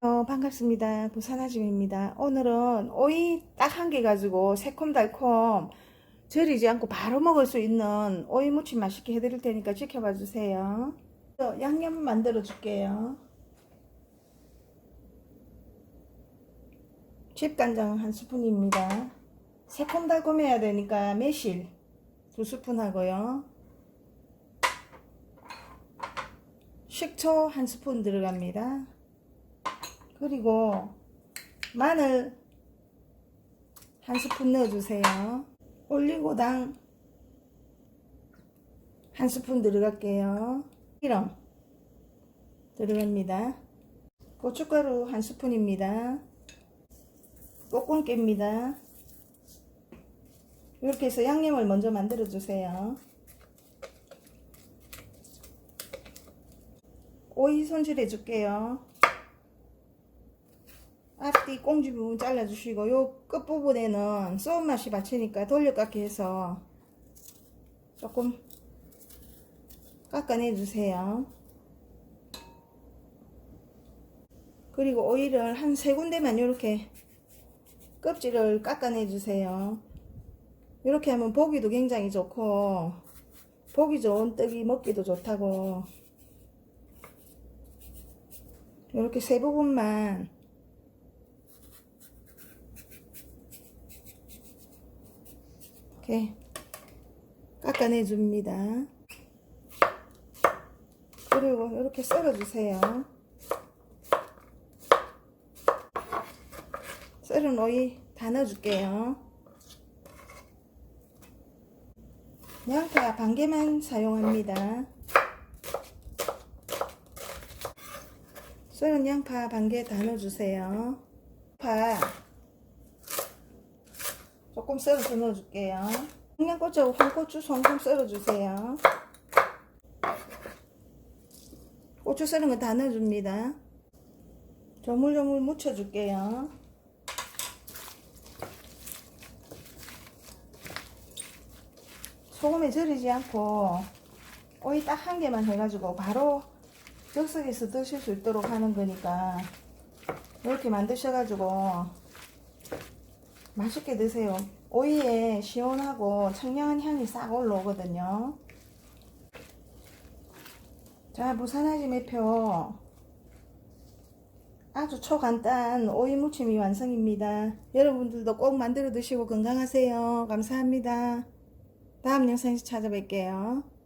어, 반갑습니다. 부산아줌입니다. 오늘은 오이 딱 한 개 가지고 새콤달콤 절이지 않고 바로 먹을 수 있는 오이 무침 맛있게 해드릴 테니까 지켜봐 주세요. 또 양념 만들어 줄게요. 집간장 한 스푼입니다. 새콤달콤 해야 되니까 매실 두 스푼 하고요. 식초 한 스푼 들어갑니다. 그리고 마늘 한 스푼 넣어주세요. 올리고당 한 스푼 들어갈게요. 기름 들어갑니다. 고춧가루 한 스푼입니다. 꼬꿀깨입니다. 이렇게 해서 양념을 먼저 만들어 주세요. 오이 손질해 줄게요. 앞뒤 꽁지 부분 잘라주시고 요 끝부분에는 쏘은 맛이 받치니까 돌려깎기 해서 조금 깎아내 주세요. 그리고 오이를 한세 군데만 이렇게 껍질을 깎아내 주세요. 이렇게 하면 보기도 굉장히 좋고 보기 좋은 떡이 먹기도 좋다고 이렇게 세 부분만 이렇게 깎아내 줍니다. 그리고 이렇게 썰어 주세요. 썰은 오이 다 넣어 줄게요. 양파 반 개만 사용합니다. 썰은 양파 반 개 다 넣어 주세요. 파 조금 썰어서 넣어줄게요. 청양고추, 홍고추 송송 썰어주세요. 고추 썰은 거 다 넣어줍니다. 조물조물 묻혀줄게요. 소금에 절이지 않고 오이 딱 한 개만 해가지고 바로 즉석에서 드실 수 있도록 하는 거니까 이렇게 만드셔가지고 맛있게 드세요. 오이에 시원하고 청량한 향이 싹 올라오거든요. 자, 부산아지 매표 아주 초간단 오이 무침이 완성입니다. 여러분들도 꼭 만들어 드시고 건강하세요. 감사합니다. 다음 영상에서 찾아뵐게요.